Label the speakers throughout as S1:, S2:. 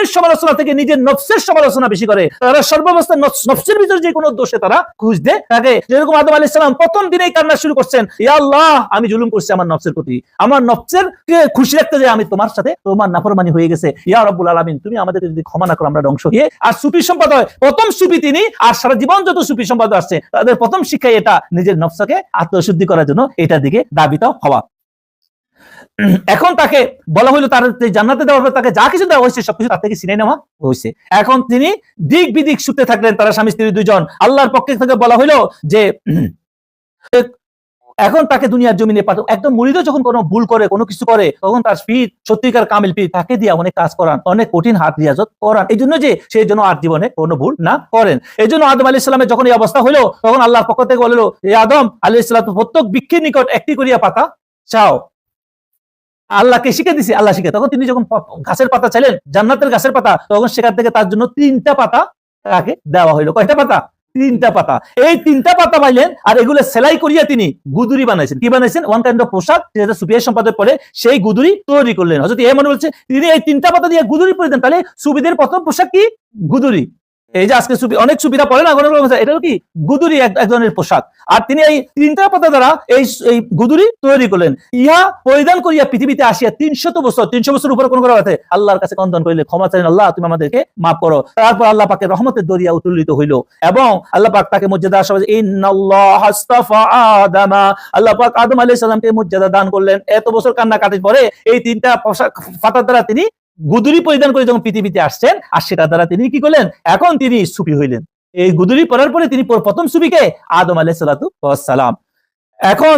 S1: অন্যের সমালোচনা থেকে নিজের নফসের সমালোচনা বেশি করে, তারা সর্বাবস্থায় নফসের ভিতরে যে কোনো দোষে তারা খুঁজ দেয় তাকে যেরকম আদম আলাইহিস সালাম প্রথম দিনেই কান্না শুরু করছেন, ইয়া আল্লাহ, আমি জুলুম করছি আমার নফসের প্রতি। আমার নফসের খুশি রাখতে যে আমি তোমার সাথে তোমার নাফরমানি হয়ে গেছে। ইয়া রব্বুল আলামিন, তুমি আমাদের যদি ক্ষমা না করো, আমরা ধ্বংস হয়ে আর সুফি সম্পাদক প্রথম সুফি তিনি, আর সারা জীবন যত সুফি সম্পাদক আসছে, তাদের প্রথম শিক্ষাই এটা, নিজের নফসকে আত্মশুদ্ধি করার জন্য এটা দিকে দাবিত হওয়া। এখন তাকে বলা হইল তার জান্নাতে দেওয়ার পর তাকে যা কিছু দেওয়া হয়েছে, সবকিছু তার থেকে চিনে নেওয়া হয়েছে। এখন তিনি দিক বিদিক শুতে থাকলেন তারা স্বামী, স্ত্রী দুজন আল্লাহর পক্ষে থেকে বলা হইল যে, এখন তাকে দুনিয়ার জমিনে পাঠাও। একদম মুরিদ যখন কোনো ভুল করে, কোনো কিছু করে, তখন তার পীর সত্যিকার কামিল পীর তাকে দিয়ে অনেক কাজ করান, অনেক কঠিন হাত রিয়াজত করান। এই জন্য যে সেই জন্য আর জীবনে কোনো ভুল না করেন। এই জন্য আদম আলী ইসলামের যখন এই অবস্থা হলো তখন আল্লাহর পক্ষ থেকে বলল এই আদম আলী ইসলাম প্রত্যেক বৃক্ষের নিকট একটি করিয়া পাতা চাও। আল্লাহকে শিখে দিছি, আল্লাহ শিখে তখন তিনি যখন গাছের পাতা চাইলেন, জান্নাতের গাছের পাতা, তখন সেখান থেকে তার জন্য তিনটা পাতা তাকে দেওয়া হইল। কয়টা পাতা? তিনটা পাতা। এই তিনটা পাতা পাইলেন, আর এগুলো সেলাই করিয়া তিনি গুদুরি বানাইছেন। কি বানাইছেন? ওয়ান কাইন্ড অফ পোশাক, যেটা সুফিয়া সম্পাদক পরে সেই গুদুরি তৈরি করলেন। এ মনে বলছে, তিনি এই তিনটা পাতা দিয়ে গুদুরি পরে দেন তাহলে সুবিদের প্রথম পোশাক কি? গুদুরি। এই যে আজকে সুফি অনেক সুবিধা পড়ে না অনেক লোক এটা কি? গুদুরি এক ধরনের পোশাক। আর তিনি এই তিনটা পাতা দ্বারা এই এই গুদুরি তৈরি করলেন। ইহা পরিধান করিয়া পৃথিবীতে আসিয়া তিনশত বছর তিনশো বছর উপরে কোন করা আছে? আল্লাহর কাছে কন্দন করিলে ক্ষমা চাইলেন আল্লাহ, তুমি আমাদেরকে মাফ করো। তারপর আল্লাহ পাকের রহমতের দরিয়া উত্তোলিত হইল এবং আল্লাহ পাক তাকে মর্যাদা আসা আদামা। আল্লাহ পাক আদম আলাইহিস সালামকে মর্যাদা দান করলেন। এত বছর কান্না কাটির পরে এই তিনটা পোশাক পাতার দ্বারা তিনি গুদুরি পরিধান করে যখন পৃথিবীতে আসছেন আর সেটা দ্বারা তিনি কি করলেন এখন তিনি সুফি হইলেন এই গুদুরি পরার পরে তিনি পর- প্রথম সুফিকে আদম আলাইহিস সালাতু ওয়াস সালাম এখন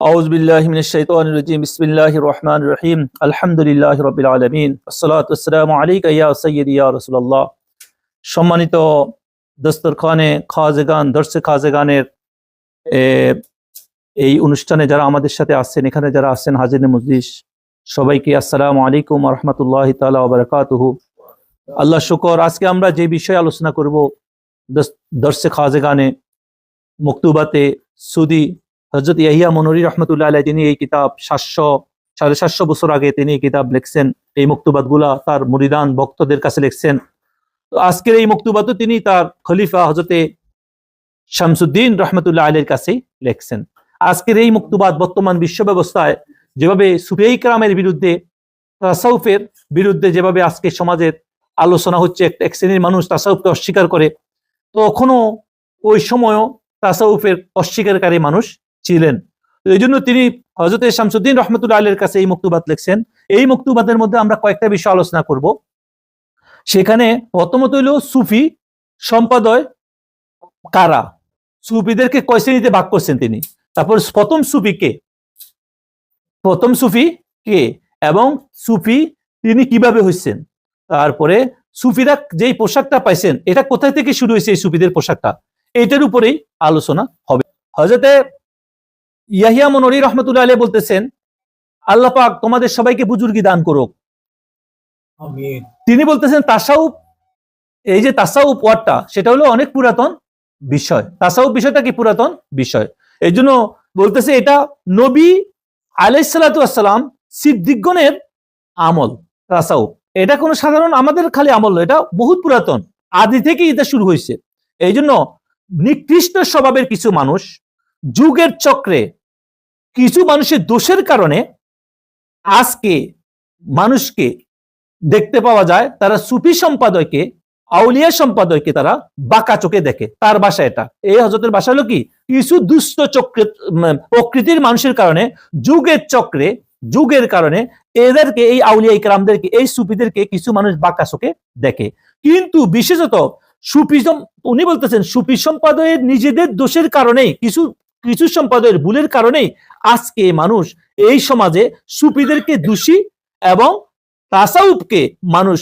S1: أعوذ بالله من الشيطان الرجيم بسم الله الرحمن الرحيم الحمد لله رب العالمين الصلاة والسلام عليك يا سيدي يا رسول الله সম্মানিত দস্তরখানে খাজেগান দর্শে খাজেগানের এ, এই অনুষ্ঠানে যারা আমাদের সাথে আসছেন এখানে যারা আসছেন হাজির মজলিস সবাইকে আসসালামু আলাইকুম রহমতুল্লাহ তালা বারকাতুহু। আল্লাহ শুকর। আজকে আমরা যে বিষয়ে আলোচনা করব দর্শে খাজেগানে মুক্তুবাতে সুদি হজরত ইয়াহিয়া মনোরি রহমতুল্লাহ আলাই তিনি এই কিতাব সাতশো সাড়ে সাতশো বছর আগে তিনি এই কিতাব লিখছেন। এই মকতুবাতগুলা তার মুরিদান ভক্তদের কাছে লিখছেন। আজকের এই মকতুবাতও তিনি তার খলিফা হজরতে শামসুদ্দিন রহমতুল্লাহ আলীর কাছে লিখছেন। আজকের এই মকতুবাত বর্তমান বিশ্ব ব্যবস্থায় যেভাবে সুফিয়াই কালামের বিরুদ্ধে, তাসাউফের বিরুদ্ধে যেভাবে আজকে সমাজের আলোচনা হচ্ছে, এক শ্রেণির মানুষ তাসাউফকে অস্বীকার করে, তখনও ওই সময়ও তাসাউফের অস্বীকারী মানুষ ছিলেন। এই জন্য তিনি হজরত শামসুদ্দিন রহমতুল্লাহ আলীর কাছে এই মুক্তবাদ লিখছেন। এই মুক্তবাদের মধ্যে আমরা কয়েকটা বিষয় আলোচনা করব। সেখানে প্রথমত হইল সুফি সম্পাদয় কারা? সুফিদেরকে কয় শ্রেণীতে ভাগ করছেন তিনি? তারপর প্রথম সুফি কে? প্রথম সুফি কে? এবং সুফি তিনি কীভাবে হয়েছেন তারপরে সুফিরা যেই পোশাকটা পাইছেন, এটা কোথায় থেকে শুরু হয়েছে এই সুফিদের পোশাকটা? এটার উপরেই আলোচনা হবে। হজরতে ইয়াহিয়া মনোরি রহমতুল্লাহ আলী বলতেছেন, আল্লাহ পাক তোমাদের সবাইকে বুজুর্গি দান করুক। তিনি বলতেছেন তাসাউপ এই যে তাসাউপ ওয়ার্ডটা, সেটা হলো অনেক পুরাতন বিষয়। তাসাউপ বিষয়টা কি পুরাতন বিষয়? এই জন্য বলতেছে এটা নবী আলাইসালাম সিদ্দিকগণের আমল তাসাউপ এটা কোনো সাধারণ, আমাদের খালি আমল এটা বহুত পুরাতন। আদি থেকে এটা শুরু হয়েছে। এই জন্য নিকৃষ্ট স্বভাবের কিছু মানুষ, যুগের চক্রে কিছু মানুষের দোষের কারণে আজকে মানুষকে দেখতে পাওয়া যায়, তারা সুফি সম্পাদককে আউলিয়া সম্পাদককে তারা বাঁকা চোখে দেখে। তার বাসা এটা। এই হজরতের বাসা হলো কি? কিছু দুষ্ট চক্রে প্রকৃতির মানুষের কারণে, যুগের চক্রে, যুগের কারণে এদেরকে, এই আউলিয়া ইকরামদেরকে, এই সুফিদেরকে কিছু মানুষ বাঁকা চোখে দেখে। কিন্তু বিশেষত সুফি উনি বলতেছেন, সুফি সম্পাদকের নিজেদের দোষের কারণেই, কিছু কিছু সম্পাদকের ভুলের কারণেই আজকে মানুষ এই সমাজে সুফিদেরকে দোষী এবং তাসাউফকে মানুষ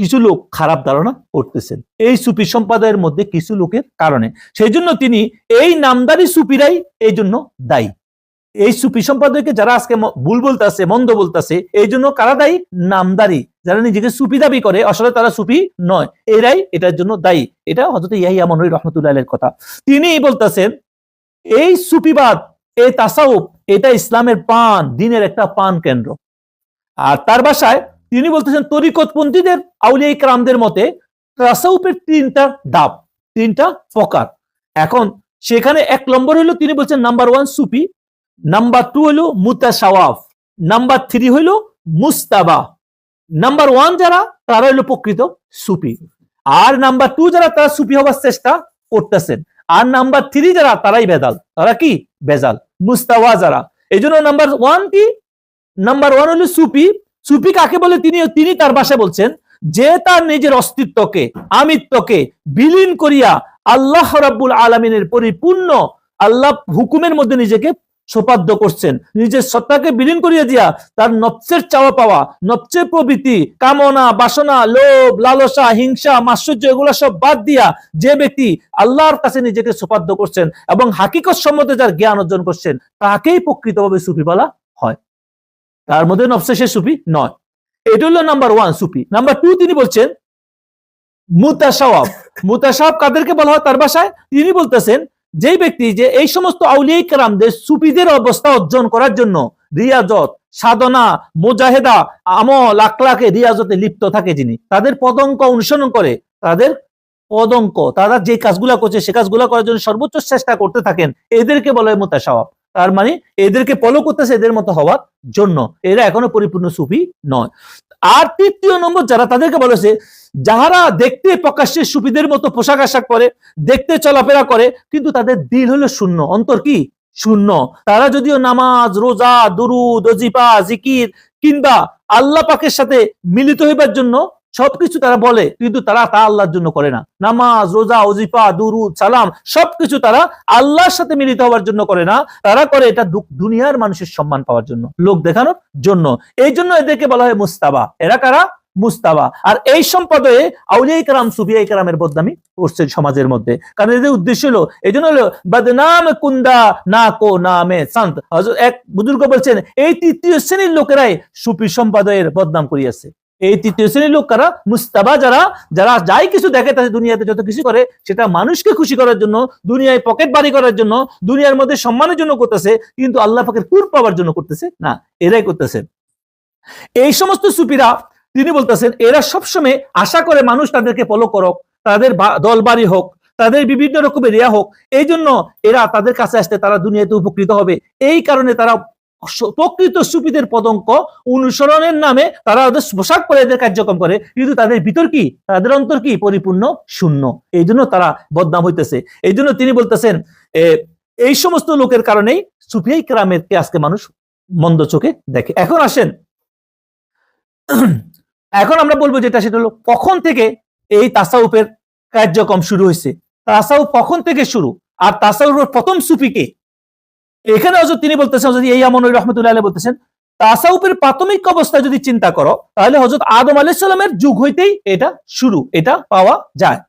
S1: কিছু লোক খারাপ ধারণা করতেছেন। এই সুফি সম্প্রদায়ের মধ্যে কিছু লোকের কারণে। সেই জন্য তিনি এই নামদারি সুফিরাই এই জন্য দায়ী। এই সুফি সম্প্রদায়কে যারা আজকে ভুল বলতেছে, মন্দ বলতেছে এই জন্য কারা দায়ী? নামদারি। যারা নিজেকে সুফি দাবি করে, আসলে তারা সুফি নয়। এরাই এটার জন্য দায়ী। এটা হজরত ইয়াহিয়া মনোরি রহমতুল্লাহ কথা। তিনি বলতেছেন, এই সুফিবাদ, এই তাসাউফ, এটা ইসলামের পান, দিনের একটা পান কেন্দ্র। আর তার বাসায় তিনি বলতেছেন, তরিকতপন্থীদের আউলিয়া ইকরামদের মতে তাসাউফের তিনটা ডাব তিনটা ফকার এখন সেখানে এক নম্বর হলো, তিনি বলছেন নাম্বার ওয়ান সুফি নাম্বার টু হলো মুতাসাওয়াফ নাম্বার থ্রি হলো মুস্তাবা নাম্বার ওয়ান যারা, তারা হলো প্রকৃত সুফি। আর নাম্বার টু যারা, তারা সুফি হবার চেষ্টা করতেছেন। আর নাম্বার থ্রি যারা, তারাই বেদাল। তারা কি? বেজাল। মুস্তাওয়া যারা। এই জন্য নাম্বার ওয়ান কি? নাম্বার ওয়ান হলো সুফি। সুফি কাকে বলে? তিনি তিনি তার ভাষায় বলছেন, যে তার নিজের অস্তিত্বকে, আমিত্বকে বিলীন করিয়া আল্লাহ রাব্বুল আলমিনের পরিপূর্ণ আল্লাহ হুকুমের মধ্যে নিজেকে সোপাদ্য করছেন। নিজের সত্তাকে বিলীন করিয়া দিয়া তার নফসের চাওয়া পাওয়া, নফসের প্রবৃত্তি কামনা, বাসনা, লোভ, লালসা, হিংসা মাশ্চর্য এগুলো সব বাদ দিয়া যে ব্যক্তি আল্লাহর কাছে নিজেকে সোপাদ্য করছেন এবং হাকিকত সম্বন্ধে যার জ্ঞান অর্জন করছেন, তাকেই প্রকৃতভাবে সুফি বলা হয়। তার মধ্যে নফসে সে সুফি নয়। এটা হলো নাম্বার ওয়ান সুফি। নাম্বার টু তিনি বলছেন মুতাসাওয়াব মুতাসাওয়াব কাদেরকে বলা হয়? তার ভাষায় তিনি বলতেছেন, যেই ব্যক্তি যে এই সমস্ত আউলিয়া কারামদের সুফিদের অবস্থা অর্জন করার জন্য রিয়াজত, সাধনা, মোজাহেদা, আমল, আখলাকে রিয়াজতে লিপ্ত থাকে যিনি, তাদের পদঙ্ক অনুসরণ করে তাদের পদঙ্ক, তারা যে কাজগুলা করছে, সে কাজগুলা করার জন্য সর্বোচ্চ চেষ্টা করতে থাকেন। এদেরকে বলা হয় মোতাসাওয়াব তার মানে এদেরকে ফলো করতেছে এদের মতো হওয়ার জন্য। এরা এখনও পরিপূর্ণ সুফি নয়। আর তৃতীয় নম্বর যারা তাদেরকে বলেছে, যাহারা দেখতে প্রকাশ্যে সুফিদের মতো পোশাক আশাক করে দেখতে চলাফেরা করে, কিন্তু তাদের দিল হলো শূন্য। অন্তর কি? শূন্য। তারা যদিও নামাজ, রোজা, দুরুদ জিকির কিংবা আল্লাহ পাকের সাথে মিলিত হইবার জন্য সবকিছু তারা বলে, কিন্তু তারা তা আল্লাহর জন্য করে না। নামাজ, রোজা অজিফা দুরুদ, সালাম, সবকিছু তারা আল্লাহর সাথে মিলিত হওয়ার জন্য করে না। তারা করে এটা দুনিয়ার মানুষের সম্মান পাওয়ার জন্য, লোক দেখানোর জন্য। এই জন্য এদেরকে বলা হয় মুস্তাবা। এরা কারা? মুস্তাবা। আর এই সম্পদে আউলিয়া কারাম সুফিয়া কারামের বদনামি করছে সমাজের মধ্যে। কারণ এদের উদ্দেশ্য হলো, এই জন্য হলো, বদনাম কুন্দা না কো নামে সান্ত এক বুজুর্গ বলছেন, এই তৃতীয় শ্রেণির লোকেরাই সুফি সম্পাদয়ের বদনাম করিয়াছে। এই তৃতীয় শ্রেণির লোক কারা মুস্তাবা যারা যারা যাই কিছু দেখে তাদের দুনিয়াতে যত কিছু করে, সেটা মানুষকে খুশি করার জন্য, দুনিয়ায় পকেট বাড়ি করার জন্য, দুনিয়ার মধ্যে সম্মানের জন্য করতেছে, কিন্তু আল্লাহ পাকের কুর পাওয়ার জন্য করতেছে? না, এরাই করতেছে। এই সমস্ত সুপিরা তিনি বলতেছেন, এরা সবসময় আশা করে মানুষ তাদেরকে ফলো করক, তাদের বা- দলবাড়ি হোক, তাদের বিভিন্ন রকমের রিয়া হোক এই জন্য এরা তাদের কাছে আসতে তারা দুনিয়াতে উপকৃত হবে। এই কারণে তারা প্রকৃত সুফিদের পদঙ্ক অনুসরণের নামে তারা ওদের পোশাক পরে এদের কার্যক্রম করে। কিন্তু তাদের ভিতর কি? তাদের অন্তর কি? পরিপূর্ণ শূন্য। এই জন্য তারা বদনাম হইতেছে। এই জন্য তিনি বলতেছেন এই সমস্ত লোকের কারণেই সুফিয়াই ক্রামের কে আজকে মানুষ মন্দ চোখে দেখে। এখন আসেন। এখন আমরা বলব যেটা, সেটা হলো, কখন থেকে এই তাসাউফের কার্যক্রম শুরু হয়েছে তাসাউফ কখন থেকে শুরু? আর তাসাউফের প্রথম সুফিকে এখানে হজরত তিনি বলতেছেন হজরত এই আমন রহমতুল্লাহ আলাইহি বলতেছেন, তাসাউফের প্রাথমিক অবস্থায় যদি চিন্তা করো, তাহলে হজরত আদম আলাইসাল্লামের যুগ হইতেই এটা শুরু, এটা পাওয়া যায়।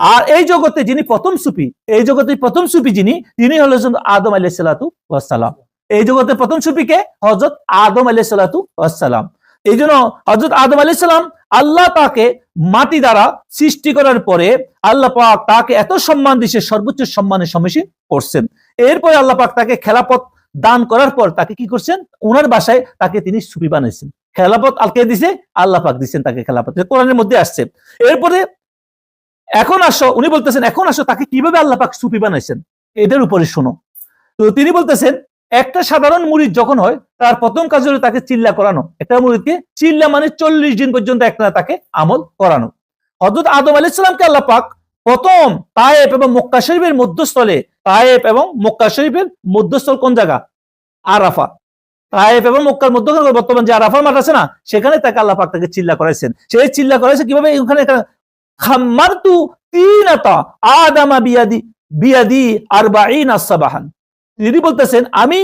S1: আর এই জগতে যিনি প্রথম সুফি, এই জগতে প্রথম সুফি যিনি, তিনি হলো আদম আলাইসাল্লাতু ওয়াসালাম এই জগতে প্রথম সুফিকে হজরত আদম আলাইসাল্লাতু ওয়াসালাম এই জন্য হজরত আদম আলাইসাল্লাম আল্লাহ তাকে মাটি দ্বারা সৃষ্টি করার পরে আল্লাহ পাক তাকে এত সম্মান দিছে সর্বোচ্চ সম্মানের সম্মুখীন করছেন। এরপরে আল্লাহ পাক তাকে খেলাপথ দান করার পর তাকে কি করছেন? ওনার বাসায় তাকে তিনি সুফি বানাইছেন খেলাপথ আলকে দিছে? আল্লাহ পাক দিচ্ছেন তাকে খেলাপথ। কোরআনের মধ্যে আসছে। এরপরে এখন আসো, উনি বলতেছেন, এখন আসো, তাকে কীভাবে আল্লাহ পাক সুফি বানাইছেন? এটার উপরে শোনো। তো তিনি বলতেছেন একটা সাধারণ মুড়িদ যখন হয়, তার প্রথম কাজ হলো তাকে চিল্লা করানো। একটা মুড়িদকে চিল্লা মানে চল্লিশ দিন পর্যন্ত একটা তাকে আমল করানো। হজরত আদম আলাইসালামকে আল্লাহ পাক প্রথম তায়েব এবং মক্কা শরীফের মধ্যস্থলে তায়েব এবং মক্কা শরীফের মধ্যস্থল কোন জায়গা? আরাফা। তায়েব এবং মক্কার মধ্যখানে বর্তমান যে আরাফা মাঠ আছে না, সেখানে তাকে আল্লাহ পাক তাকে চিল্লা করাইছেন। সেই চিল্লা করাইছে কীভাবে? ওখানে খাম্মারতু তিনাতা আদামা বিয়াদি বিয়াদি আরবাঈন আসসাবাহান তিনি বলতেছেন, আমি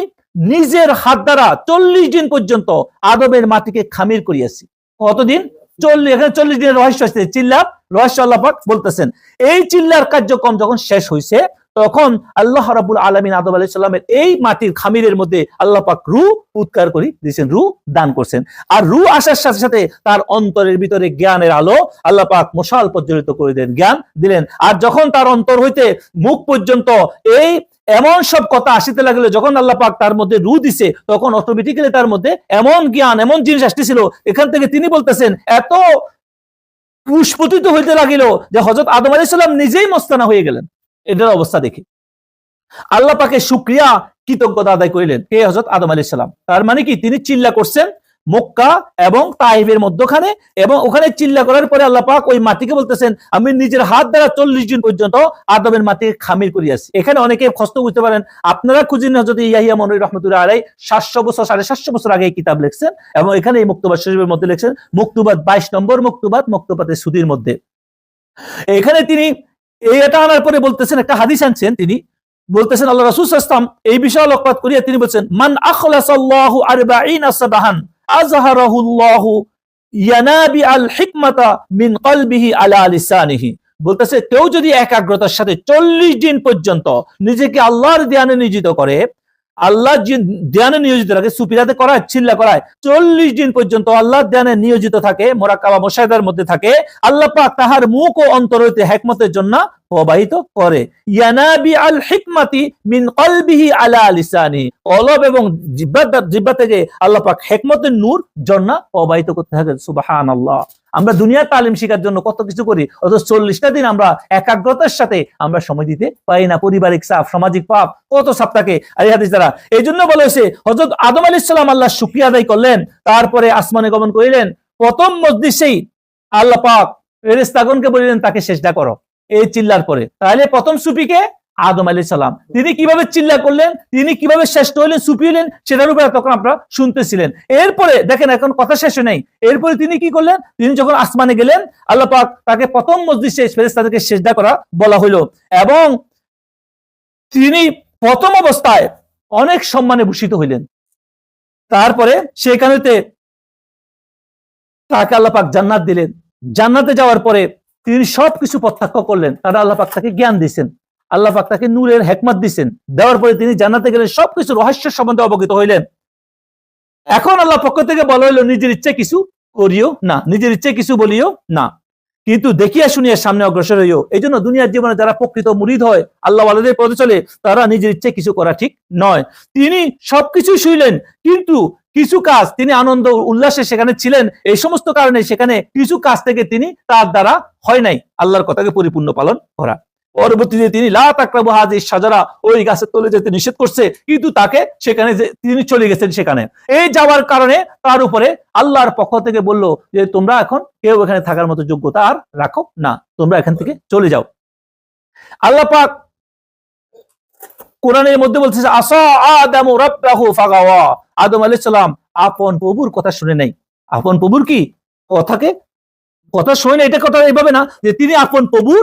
S1: নিজের হাত দ্বারা চল্লিশ দিন পর্যন্ত আদমের মাটিকে খামির করিয়াছি। কতদিন? চল্লিশ এখানে চল্লিশ দিনের রহস্য আছে চিল্লা রহস্য আল্লাহাক বলতেছেন। এই চিল্লার কার্যক্রম যখন শেষ হয়েছে তখন আল্লাহ রাবুল আলমিন আদম আলাইহিস সালামের এই মাটির খামিরের মধ্যে আল্লাহ পাক রু উৎকার করি, দিয়েছেন রু দান করছেন। আর রু আসার সাথে সাথে তার অন্তরের ভিতরে জ্ঞানের আলো আল্লাহ পাক মশাল প্রজ্বলিত করে দেন, জ্ঞান দিলেন। আর যখন তার অন্তর হইতে মুখ পর্যন্ত এই এমন সব কথা আসিতে লাগল, যখন আল্লাহ পাক তার মধ্যে রু দিছে, তখন অটোমেটিক্যালি তার মধ্যে এমন জ্ঞান, এমন জিনিস আসতেছিল, এখান থেকে তিনি বলতেছেন, এত পুষ্পতিত হইতে লাগিল যে হজরত আদম আলাইহিস সালাম নিজেই মস্তানা হয়ে গেলেন। এটার অবস্থা দেখি। আল্লাহ পাকে শুক্রিয়া কৃতজ্ঞতা আদায় করিলেন। কে হজরত আদম আলাইহিস সালাম। তার মানে কি? তিনি চিল্লা করছেন মক্কা এবং তাইফের মধ্যখানে এবং ওখানে চিল্লা করার পরে আল্লাহ পাক ওই মাটিকে বলতেছেন, আমি নিজের হাত দ্বারা চল্লিশ দিন পর্যন্ত আদমের মাটিকে খামির করিয়াছি। এখানে অনেকে কষ্ট বুঝতে পারেন, আপনারা খুঁজেন যদি ইয়াহিয়া মনুর রহমতুল্লাহ আলাই সাতশো বছর, সাড়ে সাতশো বছর আগে এই কিতাব লিখছেন? এবং এখানে এই মুক্তবাদ শরীফের মধ্যে লিখছেন মুক্তবাদ বাইশ নম্বর মুক্তবাদ মুক্তবাদের সুদির মধ্যে। এখানে তিনি এটা আনার পরে বলতেছেন, একটা হাদিস আনছেন তিনি, বলতেছেন, আল্লাহ রাসূল ওয়াসাল্লাম এই বিষয়ে আলোকপাত করিয়া তিনি বলছেন, মান আখলাসাল্লাহু আরবাঈনা সাবাহান। আজহারাহুল্লাহু ইয়ানাবি আল হিকমাতা মিন কলবিহি আলা লিসানিহি। বলতেছে, কেউ যদি একাগ্রতার সাথে চল্লিশ দিন পর্যন্ত নিজেকে আল্লাহর ধ্যানে নিয়োজিত করে আল্লাহ ধ্যানে নিয়োজিত রাখে সুপিরাতে করায়, চিল্লা করায়, চল্লিশ দিন পর্যন্ত আল্লাহর ধ্যানে নিয়োজিত থাকে মোরাকাবা মোশাহেদার মধ্যে থাকে, আল্লাহ পাক তাহার মুখ ও অন্তর হইতে হেকমতের জন্য প্রবাহিত করে। ইয়ানাবি আল হিকমাতি মিন কলবিহি আলা লিসানি। কলব এবং জিব্বা জিব্বা থেকে আল্লাহ পাক হেকমতের নূর জন্না প্রবাহিত করতে থাকে সুবহানাল্লাহ। আমরা দুনিয়ার তালিম শেখার জন্য কত কিছু করি? অথচ চল্লিশটা দিন আমরা একাগ্রতার সাথে আমরা সময় দিতে পারি না। পারিবারিক চাপ, সামাজিক পাপ, কত চাপ থাকে। এই জন্য বলা হয়েছে হজরত আদম আলী ইসলাম আল্লাহ শুক্রিয়া আদায় করলেন, তারপরে আসমানে গমন করিলেন। প্রথম মসজিষেই আল্লাহ পাক ফেরেস্তাগনকে বলিলেন, তাকে চেষ্টা করো। এই চিল্লার পরে। তাহলে প্রথম সুফিকে আদম আলী সালাম। তিনি কীভাবে চিল্লা করলেন? তিনি কীভাবে শ্রেষ্ঠ হলেন? সুফি হলেন? সেটার উপরে তখন আপনারা শুনতেছিলেন। এরপরে দেখেন, এখন কথা শেষে নেই। এরপরে তিনি কি করলেন? তিনি যখন আসমানে গেলেন, আল্লাহ পাক তাকে প্রথম মসজিদ ফেরেস্তাদেরকে সেজদা করা বলা হইল। এবং তিনি প্রথম অবস্থায় অনেক সম্মানে ভূষিত হইলেন। তারপরে সেখানেতে তাকে আল্লাহ পাক জান্নাত দিলেন। জান্নাতে যাওয়ার পরে তিনি সবকিছু প্রত্যক্ষ করলেন। তারা আল্লাহ পাক তাকে জ্ঞান দিয়েছেন। আল্লাহ পাক তাকে নূরের হেকমত দিচ্ছেন দেওয়ার পরে তিনি জান্নাতে গেলেন সবকিছু রহস্যের সম্বন্ধে অবগত হইলেন। এখন আল্লাহ পক্ষ থেকে বলা হইল, নিজের ইচ্ছে কিছু করিও না, নিজের ইচ্ছে কিছু বলিও না। কিন্তু দেখিয়া শুনিয়া সামনে অগ্রসর হইও। এই জন্য দুনিয়ার জীবনে যারা প্রকৃত মুরিদ হয়, আল্লাহ আলাদের পথে চলে, তারা নিজের ইচ্ছে কিছু করা ঠিক নয়। তিনি সবকিছু শুইলেন, কিন্তু কিছু কাজ তিনি আনন্দ উল্লাসে সেখানে ছিলেন। এই সমস্ত কারণে সেখানে কিছু কাজ থেকে তিনি তার দ্বারা হয় নাই। আল্লাহর কথাকে পরিপূর্ণ পালন করা। পরবর্তীতে তিনি লা তাকরাবু হাজি সাজারা ওই গাছের তলে যেতে নিষেধ করছে, কিন্তু তাকে সেখানে যে তিনি চলে গেছেন সেখানে। এই যাওয়ার কারণে তার উপরে আল্লাহর পক্ষ থেকে বলল যে, তোমরা এখন কেউ এখানে থাকার মতো যোগ্যতা আর রাখো না। তোমরা এখান থেকে চলে যাও। আল্লাহ পাক কোরআনের মধ্যে বলছে আসা আদম রাব্বাহু ফাগাওয়া। আদম আলাইহিস সালাম আপন প্রভুর কথা শুনে নাই। আপন প্রভুর কি? কথাকে? কথা শুনে এটা কথা এইভাবে না যে, তিনি আপন প্রভুর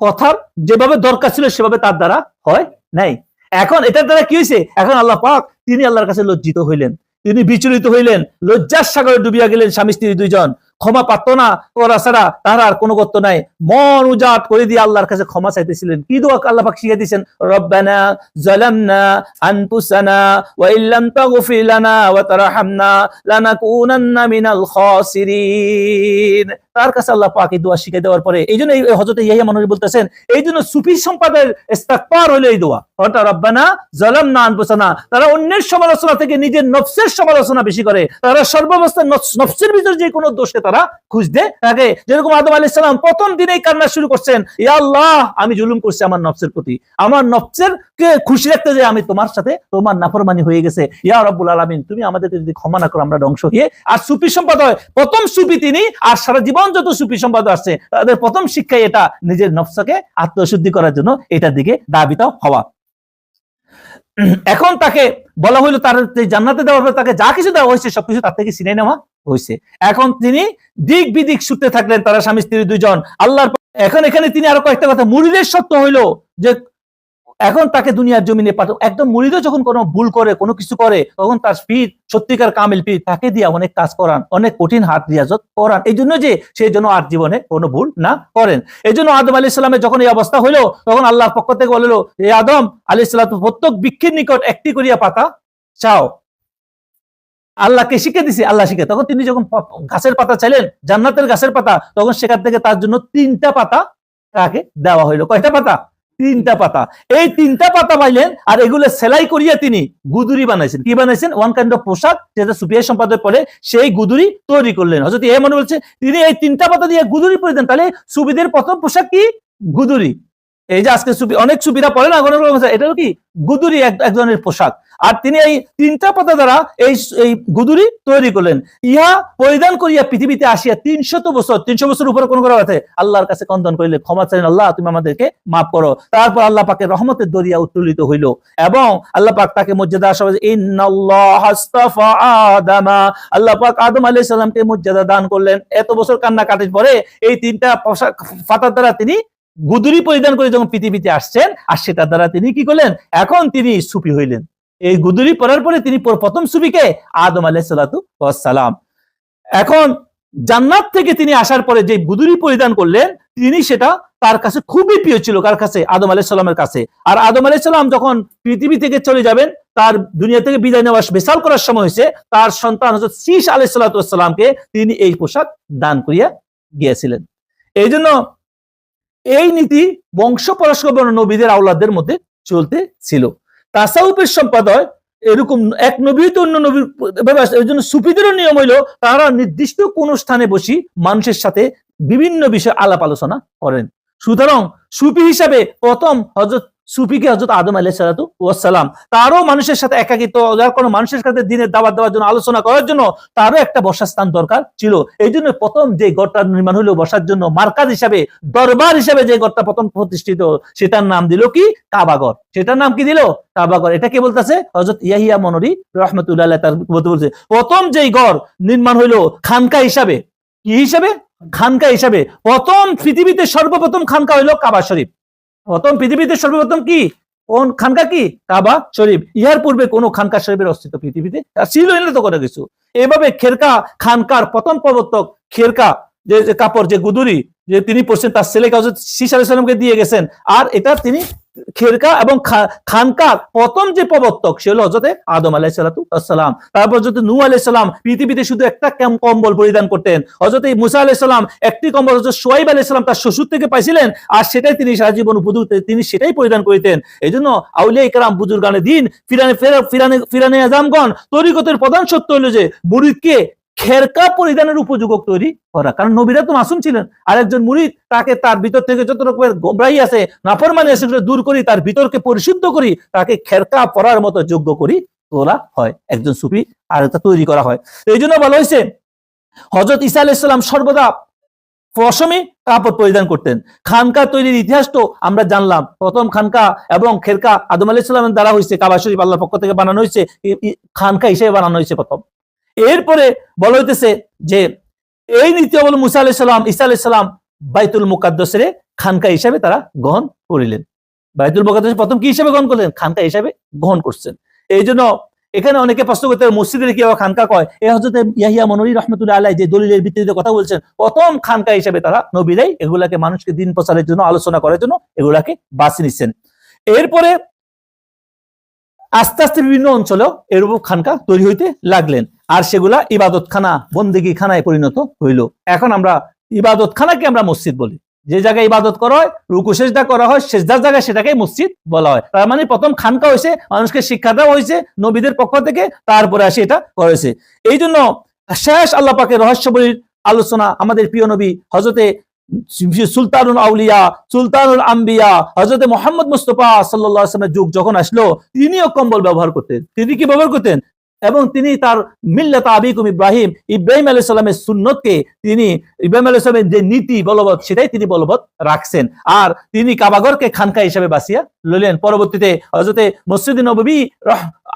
S1: কথার যেভাবে দরকার ছিল সেভাবে তার দ্বারা হয় নাই। এখন এটার দ্বারা কি হয়েছে? এখন আল্লাহ পাক তিনি আল্লাহর কাছে লজ্জিত হইলেন। তিনি বিচলিত হইলেন, লজ্জার সাগরে ডুবিয়া গেলেন স্বামী স্ত্রী দুইজন। ক্ষমা পাত্র না, ওরা ছাড়া তার আর কোনো গত্য নাই। মন উজাট করে দিয়ে আল্লাহর কাছে ক্ষমা চাইতেছিলেন। কি দোয়া আল্লাহ পাক শিখিয়ে দিয়েছেন রব্বানা জালামনা আনফুসানা ওয়া ইল্লাম তাগফির লানা ওয়া তারহামনা লানাকুনান্না মিনাল খাসিরিন। তার কাছে আল্লাহ পাক এই দোয়া শিখিয়ে দেওয়ার পরে এই জন্য এই হযরত ইয়াহিয়া মানুষ বলতেছেন এই জন্য সুফি সম্পাদের ইস্তিগফার হলো এই দোয়া। অর্থাৎ রব্বানা জালামনা আনফুসানা, তারা অন্যের সমালোচনা থেকে নিজের নফসের সমালোচনা বেশি করে, তারা সর্বাবস্থায় নফসের ভিতরে যে কোনো দোষকে তারা খুঁজতে থাকে। যেরকম আদম আলাইহিস সালাম প্রথম দিনেই কান্না শুরু করছেন, ইয়া আল্লাহ, আমি জুলুম করছি আমার নফসের প্রতি। আমার নফসের কে খুশি রাখতে যে আমি তোমার সাথে তোমার নাফরমানি হয়ে গেছে। ইয়া রব্বুল আলামিন, তুমি আমাদেরকে যদি ক্ষমা না করো, আমরা ধ্বংস হয়ে আর সুফি সম্পাদক প্রথম সুফি তিনি, আর সারা জীবন যত সুফি সম্পাদক আসছে, তাদের প্রথম শিক্ষাই এটা নিজের নফসকে আত্মশুদ্ধি করার জন্য এটার দিকে দাবিত হওয়া। এখন তাকে বলা হইল তার জান্নাতে দেওয়ার পর তাকে যা কিছু দেওয়া হয়েছে, সবকিছু তার থেকে চিনে নেওয়া হয়েছে। এখন তিনি দিক বিদিক ছুটতে থাকলেন, তারা স্বামী, স্ত্রী দুইজন, আল্লাহর এখন এখানে তিনি আরও কয়েকটা কথা। মুরিদের সত্য হইল যে এখন তাকে দুনিয়ার জমিনে পাঠাও। একদম মুরিদও যখন কোনো ভুল করে, কোনো কিছু করে, তখন তার পীর সত্যিকার কামিল পীর তাকে দিয়ে অনেক কাজ করান, অনেক কঠিন হাত রিয়াজত করান। এই জন্য যে সেই জন্য আর জীবনে কোনো ভুল না করেন। এই জন্য আদম আলী ইসলামের যখন এই অবস্থা হইল, তখন আল্লাহর পক্ষ থেকে বলল এই আদম আলী ইসলাম প্রত্যেক বৃক্ষের নিকট একটি করিয়া পাতা চাও। আল্লাহকে শিখে দিছে? আল্লাহ শিখে তখন তিনি যখন গাছের পাতা চাইলেন, জান্নাতের গাছের পাতা, তখন সেখান থেকে তার জন্য তিনটা পাতা তাকে দেওয়া হইল। কয়টা পাতা? তিনটা পাতা। এই তিনটা পাতা পাইলেন আর এগুলো সেলাই করিয়া তিনি গুদুরি বানাইছেন। কি বানাইছেন? ওয়ান কাইন্ড অফ পোশাক যেটা সুপিয়া সম্পাদক পরে সেই গুদুরি তৈরি করলেন। হজরত এ মনে বলছে, তিনি এই তিনটা পাতা দিয়ে গুদুরি পরে দেন তাহলে সুবিধের প্রথম পোশাক কি? গুদুরি। এই যে আজকে অনেক সুবিধা পড়ে না এটা কি গুদুরি এক ধরনের পোশাক? আর তিনি এই তিনটা পাতা দ্বারা এই এই গুদুরি তৈরি করলেন। ইহা পরিধান করিয়া পৃথিবীতে আসিয়া তিনশত বছর তিনশো বছর উপরে কোন করা আছে? আল্লাহর কাছে কন্দন করিলে ক্ষমা চাইলেন, আল্লাহ, তুমি আমাদেরকে মাফ করো। তারপর আল্লাহ পাকের রহমতের দরিয়া উত্তোলিত হইল এবং আল্লাহ পাক তাকে মর্যাদা আসা আদামা। আল্লাহ পাক আদম আলাইহিস সালামকে মর্যাদা দান করলেন। এত বছর কান্না কাটির পরে এই তিনটা পাতার দ্বারা তিনি গুদুরি পরিধান করে যখন পৃথিবীতে আসছেন, আর সেটার দ্বারা তিনি কি করলেন? এখন তিনি সুফি হইলেন। এই গুদুরি পরার পরে তিনি প্রথম সুফিকে আদম আলাইসালাম এখন জান্নাত থেকে তিনি আসার পরে যে গুদুরি পরিধান করলেন, তিনি সেটা তার কাছে খুবই প্রিয় ছিল, কার কাছে? আদম আলাইসাল্লামের কাছে। আর আদম আলাইসাল্লাম যখন পৃথিবী থেকে চলে যাবেন, তার দুনিয়া থেকে বিদায় নেওয়া বেসাল করার সময় হয়েছে, তার সন্তান হচ্ছে শীষ আলাইসাল্লাতামকে তিনি এই পোশাক দান করিয়া গিয়েছিলেন। এই জন্য এই নীতি বংশ পরস্পর নবীদের আওলাদের মধ্যে চলতে ছিল। তাসাউপের সম্পাদয় এরকম এক নবী তো অন্য নবীর এই জন্য সুফিদেরও নিয়ম হইল তারা নির্দিষ্ট কোন স্থানে বসি মানুষের সাথে বিভিন্ন বিষয়ে আলাপ আলোচনা করেন। সুতরাং সুফি হিসাবে প্রথম হজরত সুফিকে হজরত আদম আলাহ সালাতু ওয়াসালাম তারও মানুষের সাথে একাকিত যার কোনো মানুষের সাথে দিনের দাবাত দেওয়ার জন্য আলোচনা করার জন্য তারও একটা বসার স্থান দরকার ছিল। এই জন্য প্রথম যে গড়টা নির্মাণ হলো বসার জন্য মার্কাজ হিসাবে, দরবার হিসাবে যে গড়টা প্রথম প্রতিষ্ঠিত, সেটার নাম দিল কি? কাবাগর সেটার নাম কি দিল? কাবাগর এটা কে বলতেছে? হজরত ইয়াহিয়া মনোরি রহমতুল্লাহ তার বলতে বলছে, প্রথম যেই গড় নির্মাণ হইল খানকা হিসাবে। কি হিসাবে? খানকা হিসাবে। প্রথম পৃথিবীতে সর্বপ্রথম খানকা হইল কাবা শরীফ। প্রথম পৃথিবীতে সর্বপ্রথম কি? কোন খানকা কি? কাবা, শরীফ। ইহার পূর্বে কোন খানকা শরীফের অস্তিত্ব পৃথিবীতে ছিল না তো কোনো কিছু। এভাবে খেরকা খানকার প্রথম প্রবর্তক খেরকা যে কাপড়, যে গুদুরি যে তিনি পড়ছেন তার ছেলেকে হজরত আলাইসালামকে দিয়ে গেছেন। আর এটা তিনি খেরকা এবং খা- খানকার প্রথম যে প্রবর্তক, সে হলো হজরতে আদম আলাহ সালাম তারপর যদি নু আলাইসালাম পৃথিবীতে শুধু একটা কেম- কম্বল পরিধান করতেন। হজরত মুসা আলাইসালাম একটি কম্বল হজরত সোয়াইব আলাইসালাম তার শ্বশুর থেকে পাইছিলেন, আর সেটাই তিনি সারা জীবন উপযুক্ত, তিনি সেটাই পরিধান করিতেন। এই জন্য আউলিয়া ইকরাম বুজুর্গানে দিন ফিরানে ফেরা- ফিরানে ফিরানে আজামগণ তরিকতের প্রধান সত্য হলো যে, মুরিদকে খেরকা পরিধানের উপযোগক তৈরি করা। কারণ নবীরা তো মাসুম ছিলেন আর একজন মুরিদ, তাকে তার ভিতর থেকে যত রকমের গোমরাই আছে, নাফরমানি আছে, সেগুলো দূর করি, তার ভিতরকে পরিশুদ্ধ করি, তাকে খেরকা পরার মতো যোগ্য করি তোলা হয়, একজন সুফি আর তৈরি করা হয়। এই জন্য বলা হয়েছে হজরত ইসা আলাইসাল্লাম সর্বদা পশমে কাপড় পরিধান করতেন। খানকা তৈরির ইতিহাস তো আমরা জানলাম। প্রথম খানকা এবং খেরকা আদম আলাইসাল্লামের দ্বারা হয়েছে, কাবা শরীফ আল্লাহর পক্ষ থেকে বানানো হয়েছে খানকা হিসেবে বানানো হয়েছে প্রথম। এরপরে বলা হইতেছে যে এই নীতি বল মুসা আলাইসাল্লাম ইসা আলাইসাল্লাম বাইতুল মুকাদ্দসের খানকা হিসাবে তারা গ্রহণ করিলেন। বাইতুল মুকাদ্দস প্রথম কি হিসাবে গ্রহণ করলেন? খানকা হিসাবে গ্রহণ করছেন। এই জন্য এখানে অনেকে প্রশ্ন করতে মসজিদের কি খানকা কয়? এ হজরত ইয়াহিয়া মনোরি রহমতুল্লাহ আলাই যে দলিলের ভিত্তিতে কথা বলছেন, প্রথম খানকা হিসেবে তারা নবীরাই এগুলাকে মানুষকে দিন প্রচারের জন্য, আলোচনা করার জন্য এগুলাকে বাছি নিচ্ছেন এরপরে আস্তে আস্তে বিভিন্ন অঞ্চলেও এরূপ খানকা তৈরি হইতে লাগলেন। আর সেগুলা ইবাদতখানা বন্দিগি খানায় পরিণত হইল। এখন আমরা ইবাদতখানাকে আমরা মসজিদ বলি। যে জায়গায় ইবাদত করা হয়, রুকু, সেজদা করা হয়, সেজদার জায়গায় সেটাকে মসজিদ বলা হয়। তার মানে প্রথম খানকা হয়েছে মানুষকে শিক্ষা দেওয়া হয়েছে নবীদের পক্ষ থেকে তারপরে আসে এটা করেছে এই জন্য শেষ আল্লাহ পাকের রহস্যবলীর আলোচনা আমাদের প্রিয় নবী হজরতে সুলতানুল আউলিয়া, সুলতানুল আম্বিয়া হজরতে মোহাম্মদ মুস্তফা সাল্লাহ আসলামের যুগ যখন আসলো, তিনিও কম্বল ব্যবহার করতেন। তিনি কি ব্যবহার করতেন? এবং তিনি তার মিল্লাত আবিকুম ইব্রাহিম ইব্রাহিম আলাইহিস সালামের সুন্নতকে তিনি, ইব্রাহিম আলাইহিস সালামের যে নীতি, বলবৎ, সেটাই তিনি বলবৎ রাখছেন। আর তিনি কাবাগরকে খানকা হিসেবে বাসিয়া লইলেন। পরবর্তীতে হজরতে মসজিদ নবী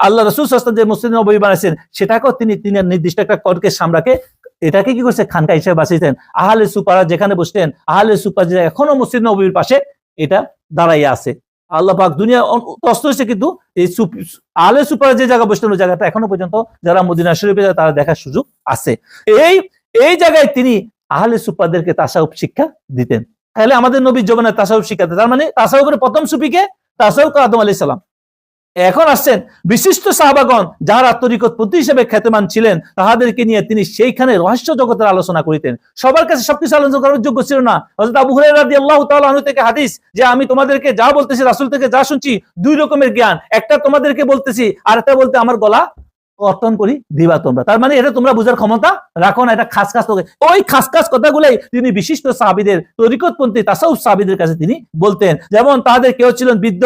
S1: আল্লাহ রসুল যে মসজিদ নবী বানাইছেন, সেটাকেও তিনি তিনি নির্দিষ্ট একটা করকে, সামরাকে এটাকে কি করছে? খানকা হিসেবে বাঁচিয়েছেন। আহলে সুপারা যেখানে বসতেন আহলে সুপার যে এখনও মসজিদ নবীর পাশে, এটা দাঁড়াইয়া আছে। আল্লাহ পাক দুনিয়া তস্ত হয়েছে কিন্তু এই আহলে সুপারা যে জায়গা বসতেন ওই জায়গাটা এখনও পর্যন্ত যারা মদিনা শরীফে যায়, তারা দেখার সুযোগ আছে। এই এই জায়গায় তিনি আহলে সুপারদেরকে তাসাউফ শিক্ষা দিতেন। তাহলে আমাদের নবীর জবানের তাসাউফ শিক্ষা তার মানে তাসাউফের প্রথম সুফিকে তাসাউফ আদম আলাইহিস সালাম। এখন আসছেন বিশিষ্ট সাহাবাগণ তরিকত তরিকতপন্থী হিসেবে খ্যাতমান ছিলেন, তাহাদেরকে নিয়ে তিনি সেইখানে রহস্য জগতের আলোচনা করিতেন। সবার কাছে সবকিছু আলোচনা করার যোগ্য ছিল না। হজরত আবু হুরায়রা রাদিয়াল্লাহু তাআলা থেকে হাদিস যে, আমি তোমাদেরকে যা বলতেছি, রাসুল থেকে যা শুনছি, দুই রকমের জ্ঞান। একটা তোমাদেরকে বলতেছি, আর একটা বলতে আমার গলা কর্তন করি, দিবা তোমরা। তার মানে এটা তোমরা বুঝার ক্ষমতা রাখো না, এটা খাস খাস তোকে ওই খাস খাস কথাগুলাই তিনি বিশিষ্ট সাহাবিদের তরিকতপন্থী তাসাউফ সাহাবিদের কাছে তিনি বলতেন। যেমন তাদের কেউ ছিলেন বৃদ্ধ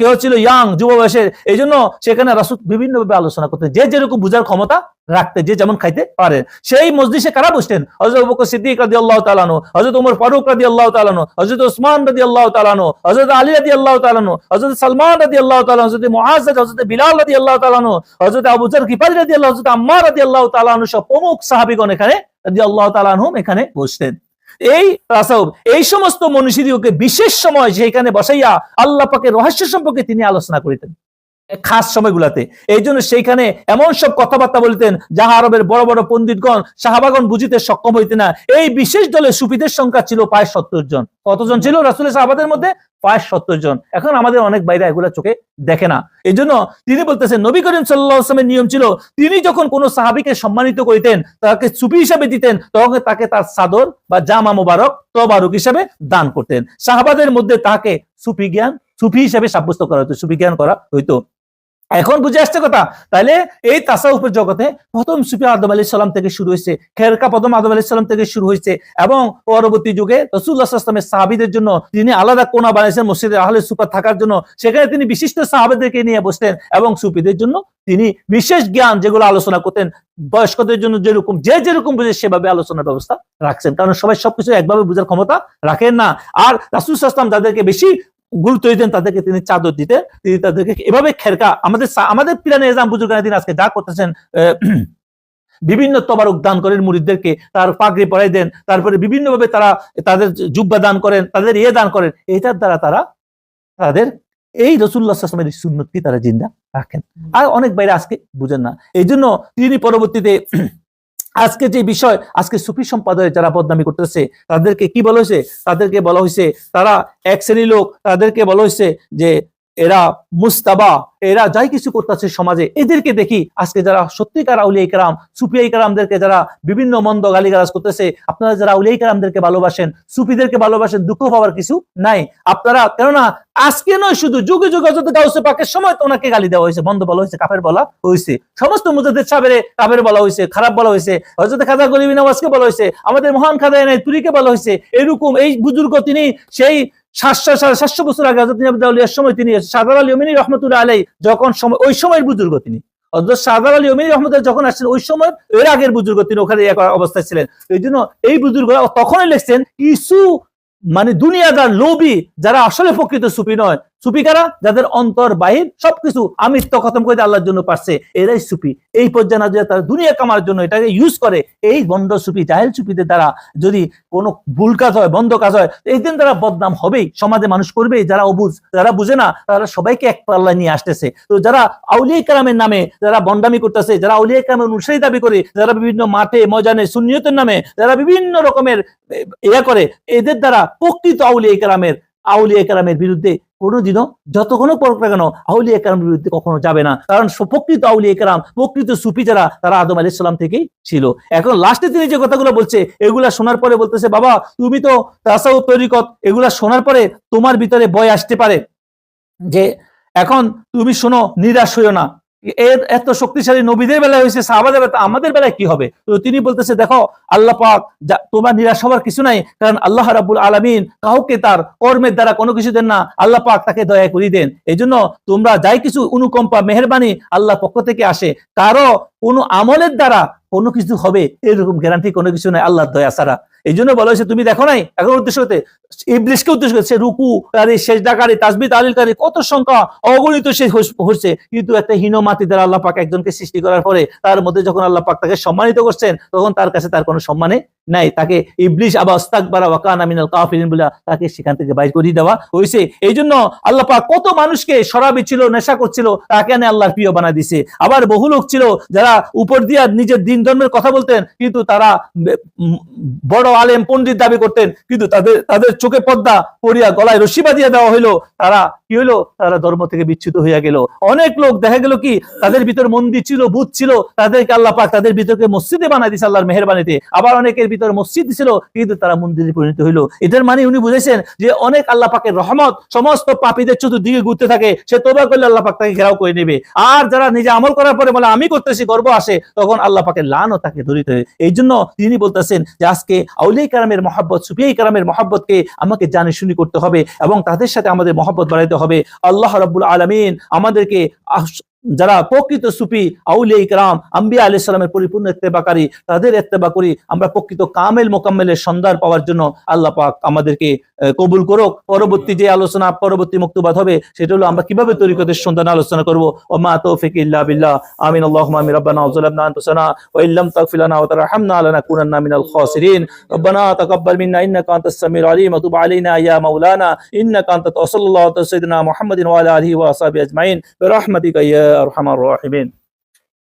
S1: কেউ ছিল ইয়াং যুব বয়সের এই জন্য সেখানে রাসুদ বিভিন্নভাবে আলোচনা করতেন। যে যেরকম বুঝার ক্ষমতা রাখতে, যে যেমন খাইতে পারে। সেই মসজিদে কারা বসতেন? হজরত বকর সিদ্দিক রাদি আল্লাহ তালানো হজরত উমর ফারুক রাদি আল্লাহ তালানো হজরত ওসমান রাদি আল্লাহ তালানো হজরত আলী রাদি আল্লাহ তালানো হজরত সালমান রাদি আল্লাহ তালানো হজরত মুআজ হজরত বিলাল রাদি আল্লাহ তালানো হজরত আবু জার কিফারি রাদি আল্লাহ হজরত আম্মার রাদি আল্লাহ তালানো সব প্রমুখ সাহাবিগণ এখানে রাদি আল্লাহ তালানহুম এখানে বসতেন। এই তাসাউফ এই সমস্ত মনীষীদিওকে বিশেষ সময় সেখানে বসাইয়া আল্লাহ পাকের রহস্য সম্পর্কে তিনি আলোচনা করিতেন। খাস সময়গুলাতে। এই জন্য সেইখানে এমন সব কথাবার্তা বলতেন যাহা আরবের বড় বড় পণ্ডিতগণ, সাহাবাগণ বুঝিতে সক্ষম হইতে না। এই বিশেষ দলে সুফিদের সংখ্যা ছিল প্রায় সত্তর জন। কতজন ছিল রাসুলের সাহাবাদের মধ্যে? প্রায় সত্তর জন। এখন আমাদের অনেক বাইরে এগুলা চোখে দেখে না। এই জন্য তিনি বলতেছেন, নবী করিম সাল্লাহ আসলামের নিয়ম ছিল, তিনি যখন কোনো সাহাবিকে সম্মানিত করিতেন, তাকে চুপি হিসাবে দিতেন, তখন তাকে তার চাদর বা জামা মোবারক, তবারক হিসাবে দান করতেন। সাহাবাদের মধ্যে তাকে সুফি জ্ঞান, সুফি হিসাবে সাব্যস্ত করা হতো, সুফি জ্ঞান করা হইতো। এখন বুঝে আসছে কথা। তাহলে এই তাসাউফের জগতে প্রথম সুফি আদম আলী সাল্লাম থেকে শুরু হয়েছে, খেরকা প্রথম আদম আলী সাল্লাম থেকে শুরু হয়েছে এবং পরবর্তী যুগে রসুল্লাহ আসলামের সাহাবিদের জন্য তিনি আলাদা কোনা বানিয়েছেন মসজিদে আহলে সুপার থাকার জন্য। সেখানে তিনি বিশিষ্ট সাহাবিদেরকে নিয়ে বসতেন এবং সুফিদের জন্য তিনি বিশেষ জ্ঞান যেগুলো আলোচনা করতেন, বয়স্কদের জন্য যেরকম, যে যেরকম বুঝে সেভাবে আলোচনার ব্যবস্থা রাখছেন। কারণ সবাই সবকিছু একভাবে বোঝার ক্ষমতা রাখেন না। আর রাসুল আসলাম যাদেরকে বেশি গুরুত্ব দিতেন, তাদেরকে তিনি চাদর দিতেন, তিনি তাদেরকে এভাবে খেরকা, আমাদের আমাদের পিরানে এজাম বুজুর্গানে আজকে যা করতেছেন বিভিন্ন তবারক দান করেন মুরিদদেরকে, তার পাগড়ি পরাই দেন, তারপরে বিভিন্নভাবে তারা তাদের জুব্বা দান করেন, তাদের ইয়ে দান করেন, এটার দ্বারা তারা তাদের, এই রসুল্লাহ আসলামের সুন্নতকে তারা জিন্দা রাখেন। আর অনেক বাইরে আজকে বুঝেন না। এই জন্য তিনি পরবর্তীতে আজকে যে বিষয়, আজকে সুফি সম্পাদক যারা বদনামি করতেছে, তাদেরকে কি বলা হয়েছে? তাদেরকে বলা হয়েছে, তারা এক শ্রেণির লোক, তাদেরকে বলা হয়েছে যে এরা মুস্তাবা, এরা যাই কিছু করতেছে সমাজে, এদেরকে দেখি আজকে যারা সত্যিকার আউলিয়া কারাম সুফিয়াই কারামদেরকে যারা বিভিন্ন মন্দ গালিগালাজ করতেছে, আপনারা যারা আউলিয়া কারামদেরকে ভালোবাসেন, সুফিদেরকে ভালোবাসেন, দুঃখ পাওয়ার কিছু নাই। আপনারা, কেননা আজকে নয়, শুধু যুগে যুগে হজরত গাউসে পাকের সময় ওনাকে গালি দেওয়া হয়েছে, বন্ধ বলা হয়েছে কাফের বলা হয়েছে। সমস্ত মুজাদের সাবেরে কাফের বলা হয়েছে, খারাপ বলা হয়েছে হজরত খাজা গরিবী নওয়াজকে বলা হয়েছে, আমাদের মহান খাজা এনাই তুরিকে বলা হয়েছে, এরকম এই বুজুর্গ তিনি সেই সাতশো বছর আগে হজরত নিয়াবুদ্দাউলিয়ার সময় তিনি সাদার আলী অমিনী রহমতুল্লাহ আলাই যখন সময় ওই সময়ের বুজুর্গ তিনি। হজরত সাদার আলী রহমতুল্লাহ যখন আসছেন, ওই সময় এর আগের বুজুর্গ তিনি ওখানে অবস্থায় ছিলেন। এই জন্য এই বুজুর্গ তখনই লিখছেন কিছু মানে দুনিয়াদার লোভী যারা আসলে প্রকৃত সুফি নয় সুফি কারা যাদের অন্তর বাহির, সবকিছু আমিত্ব খতম করে আল্লাহর জন্য পারছে, এরাই সুফি। এই পর্যায়ে না যে তারা দুনিয়া কামার জন্য এটাকে ইউজ করে। এই বন্ধ সুফি, জাহেল সুফিদের দ্বারা যদি কোনো ভুল কাজ হয়, বন্ধ কাজ হয় এই দিন তারা বদনাম হবেই। সমাজে মানুষ করবেই, যারা অবুঝ যারা বুঝে না, তারা সবাইকে এক পাল্লায় নিয়ে আসতেছে। তো যারা আউলিয়া কালামের নামে যারা বন্ডামি করতেছে, যারা আউলিয়া কালামের অনুসারী দাবি করে, যারা বিভিন্ন মাঠে, ময়দানে, সুন্নিয়তের নামে, যারা বিভিন্ন রকমের ইয়া করে, এদের দ্বারা প্রকৃত আউলিয়া কালামের আউলিয়া কালামের বিরুদ্ধে কোনোদিনও, যতক্ষণ পড়ুক না কেন, আউলিয়া কালামের বিরুদ্ধে কখনো যাবে না। কারণ প্রকৃত আউলিয়া কালাম প্রকৃত সুফি যারা, তারা আদম আলী সাল্লাম থেকেই ছিল। এখন লাস্টে তিনি যে কথাগুলো বলছে, এগুলা শোনার পরে বলতেছে, বাবা, তুমি তো তাসাউ তরিকত এগুলা শোনার পরে তোমার ভিতরে ভয় আসতে পারে যে, এখন তুমি শোনো, নিরাশ হইও না। এর এত শক্তিশালী নবীদের বেলায় হয়েছে, সাহাবাদের বেলা আমাদের বেলায় কি হবে? তো তিনি বলতেছে, দেখো, আল্লাহ পাক তোমার নিরাশ হওয়ার কিছু নাই, কারণ আল্লাহ রাবুল আলমিন কাউকে তার কর্মের দ্বারা কোনো কিছু দেন না, আল্লাহ পাক তাকে দয়া করি দেন। এই তোমরা যাই কিছু অনুকম্পা, মেহরবানি আল্লাহ পক্ষ থেকে আসে, কারও কোনো আমলের দ্বারা কোনো কিছু হবে, এরকম গ্যারান্টি কোনো কিছু নাই, আল্লাহর দয়া ছাড়া। এই জন্য বলা হয়েছে, তুমি দেখো নাই? এখন উদ্দেশ্য হতে, ইবলিশকে উদ্দেশ্য করে সে শেষ ডাকারি তাসবি তালিলকারী কত সংখ্যা অগণিত সে হচ্ছে। কিন্তু একটা হীন মাতি দ্বারা আল্লাহ পাক একজনকে সৃষ্টি করার পরে, তার মধ্যে যখন আল্লাহ পাক তাকে সম্মানিত করছেন, তখন তার কাছে তার কোনো সম্মানে নাই, তাকে ইবলিশ আবা অস্তাকবারা ওয়াকান আমিনাল কাফিরিন বলে তাকে সেখান থেকে বাইর করিয়ে দেওয়া হয়েছে। এই জন্য আল্লাহ পাক কত মানুষকে শরাবি ছিল, নেশা করছিল, তাকে এনে আল্লাহর প্রিয় বানা দিছে। আবার বহু লোক ছিল যারা উপর দিয়া নিজের দিন ধর্মের কথা বলতেন, কিন্তু তারা বড় আলেম, পণ্ডিত দাবি করতেন, কিন্তু তাদের তাদের চোখে পর্দা পড়িয়া গলায় রশি বাঁধিয়া দেওয়া হইল। তারা কি হইল? তারা ধর্ম থেকে বিচ্যুত হইয়া গেল। অনেক লোক দেখা গেল কি, তাদের ভিতর মন্দির ছিল ভূত ছিল, তাদেরকে আল্লাহ পাক তাদের ভিতরকে মসজিদে বানাই দিয়েছে আল্লাহর মেহরবানিতে আবার অনেকের ভিতর মসজিদ ছিল কিন্তু তারা মন্দিরে পরিণত হইল। এটার মানে উনি বুঝেছেন যে অনেক আল্লাহ পাকের রহমত সমস্ত পাপীদের চতুর্দিকে ঘুরতে থাকে, সে তোবা করলে আল্লাহ পাক তাকে ঘেরাও করে নেবে। আর যারা নিজে আমল করার পরে বলে, আমি করতেছি, গর্ব আসে, তখন আল্লাহ পাকের লানও তাকে ধরিতে এই জন্য তিনি বলতেছেন যে, আজকে আউলিয়া কারামের মহাব্বত সুফিয়াই কারামের মহাব্বতকে আমাকে জানি শুনি করতে হবে এবং তাদের সাথে আমাদের মহব্বত বাড়াইতে হবে। আল্লাহ রাব্বুল আলামিন আমাদেরকে যারা প্রকৃত সুফি, আউলিয়া ইকরাম, আম্বিয়া আলি সালামের পরিপূর্ণ এত্তেবাকারী তাদের এত্তেবা করি আমরা প্রকৃত কামেল মোকাম্মেলের সন্ধান পাওয়ার জন্য আল্লাহ পাক আমাদেরকে কবুল করুক। পরবর্তী যে আলোচনা, পরবর্তী মুক্তবাদ হবে, সেটা হলো আমরা কীভাবে তরিকতের সন্ধান আলোচনা করব। ওমা তৌফিক ইল্লা বিল্লাহ। আমিন। আল্লাহুম্মা আমিন।